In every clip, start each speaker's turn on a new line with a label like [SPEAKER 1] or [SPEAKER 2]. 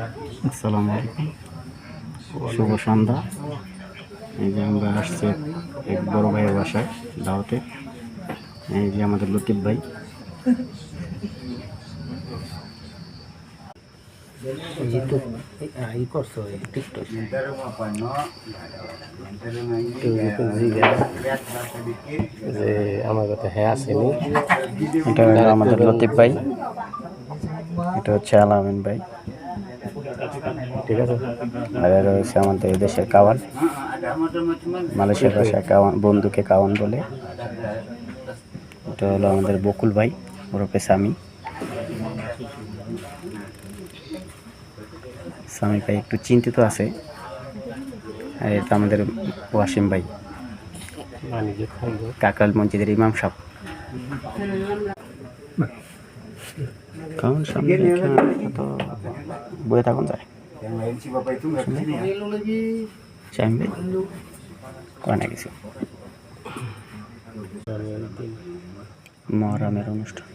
[SPEAKER 1] আসসালামু আলাইকুম। শুভ সন্ধ্যা। এই যে আমরা আসছি এক বড় ভাইয়ের বাসায়, দাওয়াতে। এই যে আমাদের লতিফ ভাই।
[SPEAKER 2] যে আমার কথা হ্যাঁ
[SPEAKER 1] এটা আমাদের লতিফ ভাই। এটা হচ্ছে আলামিন ভাই।
[SPEAKER 2] ঠিক আছে?
[SPEAKER 1] আর রয়েছে আমাদের দেশের কাওয়ান। মালয়েশিয়ার ভাষায় কাওয়ান, বন্ধুকে কাওয়ান বলে। এটা হলো আমাদের বকুল ভাই, ওরফে স্বামী। স্বামী ভাই একটু চিন্তিত আছে। আর এটা আমাদের ওয়াসিম ভাই। কাকাল মসজিদের ইমাম সাহেব। কারণ সামনে তো বয়ে থাকুন যায়। মহরমের অনুষ্ঠান।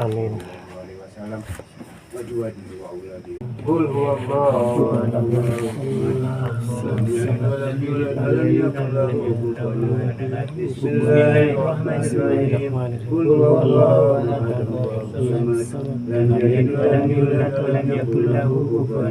[SPEAKER 2] আমিন।
[SPEAKER 3] بسم الله الرحمن الرحيم قل هو الله احد لم يلد ولم يولد ولم يكن له كفوا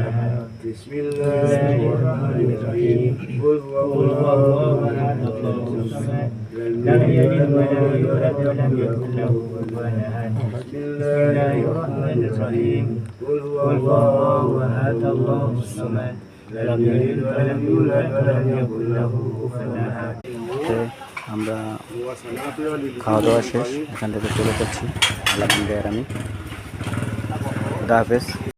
[SPEAKER 3] احد بسم الله الرحمن الرحيم قل هو الله احد الله الصمد لم يلد ولم يولد ولم يكن له كفوا احد بسم الله الرحمن الرحيم قل هو الله احد الله الصمد لم يلد ولم يولد ولم يكن له كفوا احد
[SPEAKER 1] তো আমরা খাওয়া দাওয়া শেষ এখান থেকে চলে যাচ্ছি আলামিন ভাই আর আমি খুদা হাফেজ।